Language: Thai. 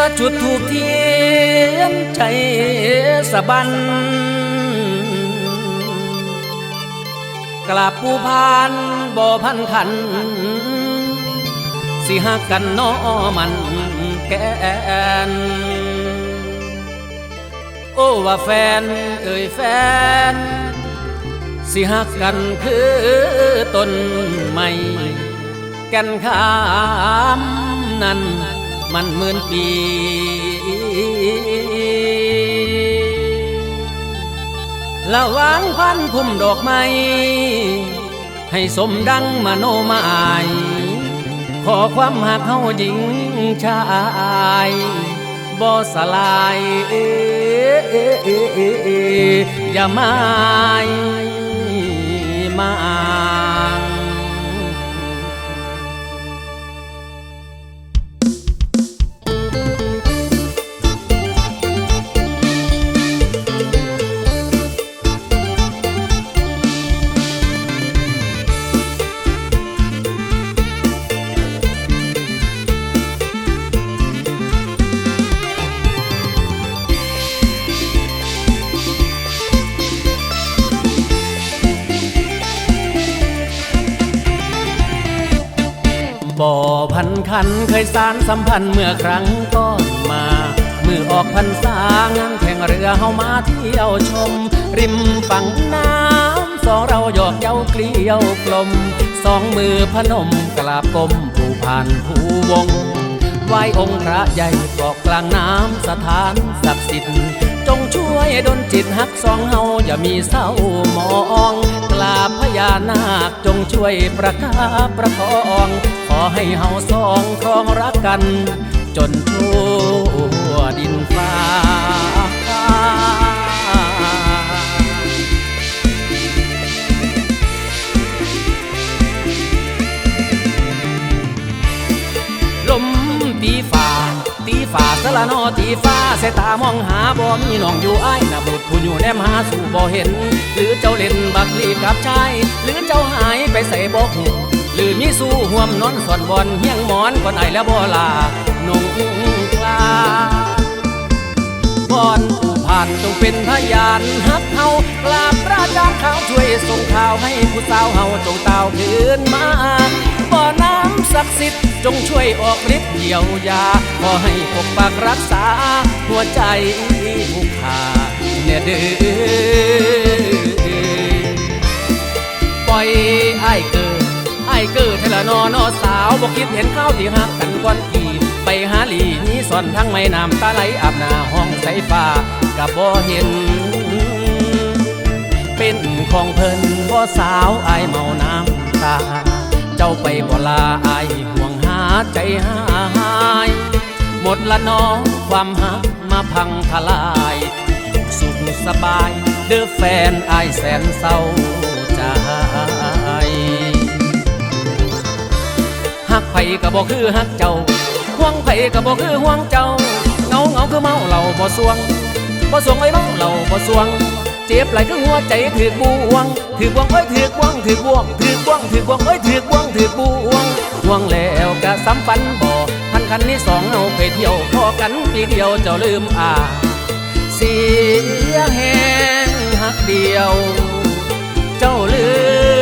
ละจุดถูกเทียนใจสะบัน กลับผู้พานบ่พันขัน สิหักกันน้อมันแกน โอ้ว่าแฟนเอ่ยแฟน สิหักกันคือต้นไม้กันขามนั้น มันหมื่นปี ละวางพันพุ่มดอกไม้ ให้สมดังมโนมาย ขอความหักเฮาหญิงชายบ่สลายเอ้อย่าไม้มา บ่อพันขันเคยสารสัมพันธ์เมื่อครั้งก่อนมา มือออกพรรษางานแข่งเรือเฮามาเที่ยวชม ริมฝั่งน้ำสองเราหยอกเย้าเกลียวกลม สองมือพนมกราบกลมผู้ผ่านผู้วงไหวองค์พระใหญ่เกาะกลางน้ำสถานศักดิ์สิทธิ์ วยดลจิตหักสองเฮาอย่ามีเศร้ามองกราบพญานาคจงช่วยประคาประคอง ขอให้เฮาสองครองรักกัน จนทั่ว ฝ่าสละนอตีฟ้าสายตามองหาบ่มีน้องอยู่อ้ายหน้าบุตรผู้อยู่แนมหาสู่บ่เห็น หรือเจ้าเล่นบักลีกับชายหรือเจ้าหายไปใส่บ่หูหรือมีสู้ห่วมนอนสอนบอนเฮียงหมอนก่อนไอแล้วบ่ลานุ่งคลาบอนผู้ผ่านจงเป็นพยานฮักเฮากราบพระอาจารย์เขาช่วยส่งข่าวให้ผู้สาวเฮาจงตาวคืนมา บ่อน้ำศักดิ์สิทธิ์จงช่วยออกฤทธิ์เยียวยา ขอให้ปกปักรักษา หัวใจผู้ขาเนี่ยเด้อปล่อยไอ้เกิดไอ้เกิดเทละนอนอสาวบอกคิดเห็นข้าวที่หักกันก่อนขี่ไปหาหลีนี้สอนทั้งไม่น้ำตาไหลอาบหน้าห้องใสฟ้ากับบ่เห็นเป็นของเพิ่นบ่สาวไอเมาน้ำตา เจ้าไปบ่ลาอายห่วงหาใจหายหมดละน้องความหักมาพังทลายอยู่สุขสบาย เด้อแฟนอายแสนเศร้าใจหักไผก็บ่คือหักเจ้าห่วงไผก็บ่คือห่วงเจ้าเงาเงาคือเมาเหล่าบ่สวงบ่สวงไอ้เมาเหล่าบ่สวง เจ็บไหลก็หัวใจถือกบวงถือกบวงเอ้ยถือกบวงถือกบวงถือกบวงถือกบวงเอ้ยถือกบวงถือกบวงบวงแล้วกะซ้ำปันบ่อพันคันนี้สองเอาไปเที่ยวพอกันปีเดียวเจ้าลืมอ่าเสียแห้งหักเดียว เจ้าลืม